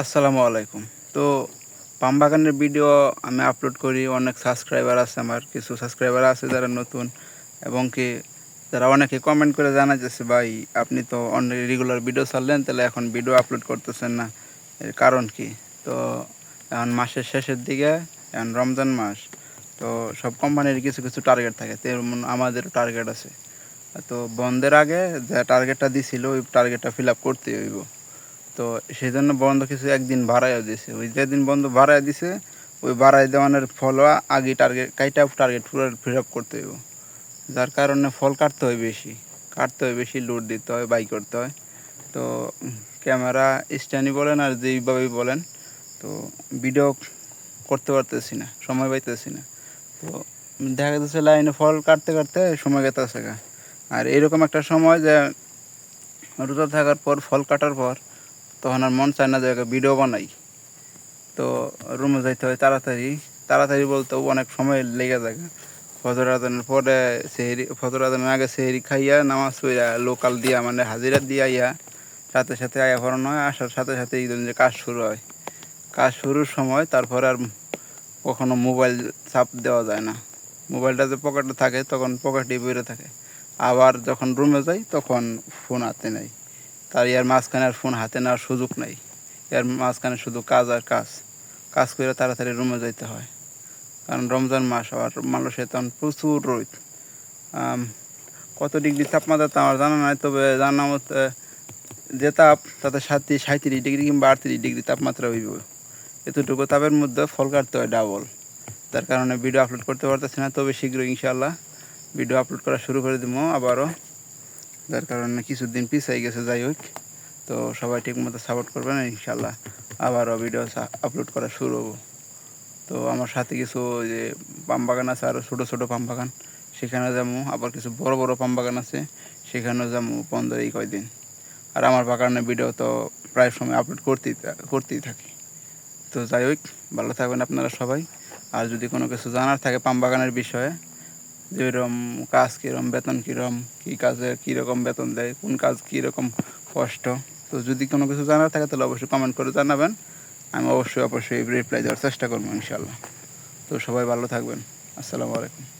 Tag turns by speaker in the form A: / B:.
A: আসসালামু আলাইকুম। তো পাম বাগানের ভিডিও আমি আপলোড করি, অনেক সাবস্ক্রাইবার আছে আমার, কিছু সাবস্ক্রাইবার আছে যারা নতুন, এবং কি যারা অনেকে কমেন্ট করে জানা যাচ্ছে ভাই, আপনি তো অনেক রেগুলার ভিডিও ছাড়লেন, তাহলে এখন ভিডিও আপলোড করতেছেন না। এর কারণ কি? তো এখন মাসের শেষের দিকে, এখন রমজান মাস, তো সব কোম্পানির কিছু কিছু টার্গেট থাকে, তেমন আমাদেরও টার্গেট আছে। তো বন্ধের আগে যে টার্গেটটা দিছিল, ওই টার্গেটটা ফিল আপ করতে হইব। তো সেই জন্য বন্ধ কিছু একদিন বাড়াইয়া দিছে। ওই যেদিন বন্ধ বাড়াইয়া দিছে, ওই বাড়াই দেওয়ানোর ফল আগে টার্গেট কাইটা টার্গেট পুরো ফিল আপ করতে হইব। যার কারণে ফল কাটতে হয় বেশি। কাটতে হয় বেশি লোড দিতে হয়, বাই করতে হয়। তো ক্যামেরা স্ট্যান্ডই বলেন আর যেইভাবেই বলেন, তো ভিডিও করতে পারতেছি না, সময় পাইতেছি না। তো দেখা যাচ্ছে লাইনে ফল কাটতে কাটতে সময় গেতেছে আর এরকম একটা সময় যে রোজা থাকার পর, ফল কাটার পর তখন আর মন চায় না যে ভিডিও বানাই। তো রুমে যাইতে হয় তাড়াতাড়ি। তাড়াতাড়ি বলতেও অনেক সময় লেগে যায় ফজর আদানের পরে সেহেরি ফজর আদানের আগে সেহেরি খাইয়া নামাজ পড়িয়া লোকাল দিয়া মানে হাজিরা দিয়া ইয়া সাথে সাথে আয়া ভরানো হয়। আসার সাথে সাথে ধরনের যে কাজ শুরু হয়। কাজ শুরুর সময় তারপরে আর কখনো মোবাইল চাপ দেওয়া যায় না। মোবাইলটা যে পকেটে থাকে, তখন পকেটেই বেরো থাকে। আবার যখন রুমে যাই, তখন ফোন হাতে নেই। তার ইয়ার মাঝখানে আর ফোন হাতে নেওয়ার সুযোগ নেই। এর মাঝখানে শুধু কাজ আর কাজ। কাজ করে তাড়াতাড়ি রুমে যাইতে হয়। কারণ রমজান মাস, আবার মানুষের তখন প্রচুর রোদ। কত ডিগ্রি তাপমাত্রা তো আমার জানা নাই, তবে জানা মতে যে তাপ তাতে সাতটি সাঁত্রিশ ডিগ্রি কিংবা আটত্রিশ ডিগ্রি তাপমাত্রা হইব। এতটুকু তাপের মধ্যে ফল কাটতে হয় ডাবল তার কারণে ভিডিও আপলোড করতে পারতেছি না, তবে শীঘ্রই ইনশাল্লাহ ভিডিও আপলোড করা শুরু করে দিব আবারও। যার কারণে কিছুদিন পিছাই গেছে, যাই হোক। তো সবাই ঠিক মতো সাপোর্ট করবেন ইনশাল্লাহ আবারও ভিডিও আপলোড করা শুরু হব। তো আমার সাথে কিছু যে পাম বাগান আছে আরও ছোটো ছোটো পাম বাগান। সেখানে যাব, আবার কিছু বড় বড় পাম বাগান আছে, সেখানেও যাব বন্ধ এই কয়দিন। আর আমার বাগানের ভিডিও তো প্রায় সময় আপলোড করতেই করতেই থাকি। তো যাই হোক, ভালো থাকবেন আপনারা সবাই। আর যদি কোনো কিছু জানার থাকে পাম বাগানের বিষয়ে যেরকম কাজ কীরকম বেতন কীরকম কী কাজে কীরকম বেতন দেয়, কোন কাজ কীরকম কষ্ট। তো যদি কোনো কিছু জানার থাকে তাহলে অবশ্যই কমেন্ট করে জানাবেন। আমি অবশ্যই অবশ্যই রিপ্লাই দেওয়ার চেষ্টা করব ইনশাল্লাহ তো সবাই ভালো থাকবেন। আসসালামু আলাইকুম।